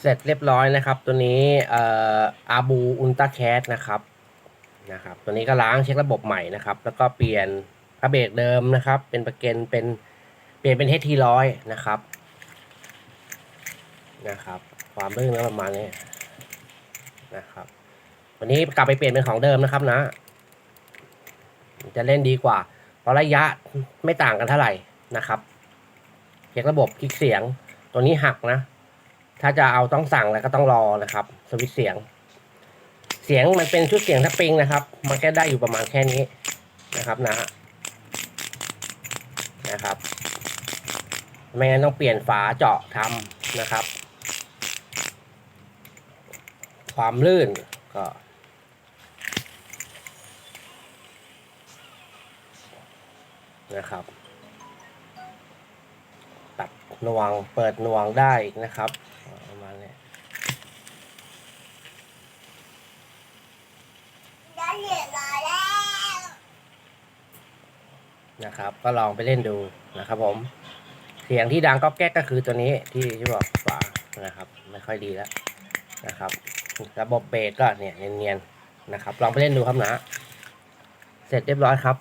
เสร็จเรียบร้อยนะครับ ตัวนี้เอ่ออาบูอุลตราแคสนะครับนะครับ ตัวนี้ก็ล้างเช็คระบบใหม่นะครับ แล้วก็เปลี่ยนพระเบรกเดิมนะครับ เป็นประเกนเป็นเปลี่ยนเป็นเฮทีร้อยนะครับนะครับ ความลื่นก็ประมาณนี้นะครับ วันนี้กลับไปเปลี่ยนเป็นของเดิมนะครับนะ จะเล่นดีกว่า เพราะระยะไม่ต่างกันเท่าไหร่นะครับเช็คระบบคลิกเสียงตัวนี้หักนะ ถ้าจะเอาต้องสั่งแล้วก็ต้องรอนะครับ สวิตช์เสียง เสียงมันเป็นชุดเสียงสปริงนะครับ มันก็ได้อยู่ประมาณแค่นี้นะครับนะนะครับไม่งั้นต้องเปลี่ยนฝาเจาะทำนะครับ ความลื่นก็นะครับ ตัดนวงเปิดนวงได้นะครับประมาณนี้ ได้ เรียญมาแล้ว นะครับ ก็ลองไปเล่นดูนะครับ ผม เสียงที่ดังก็แก๊กก็คือตัวนี้ที่ที่บอกฝานะครับ ไม่ค่อยดีแล้วนะครับ ระบบเบรกก็เนี่ยเนียนๆนะครับ ลองไปเล่นดูครับนะ เสร็จเรียบร้อยครับ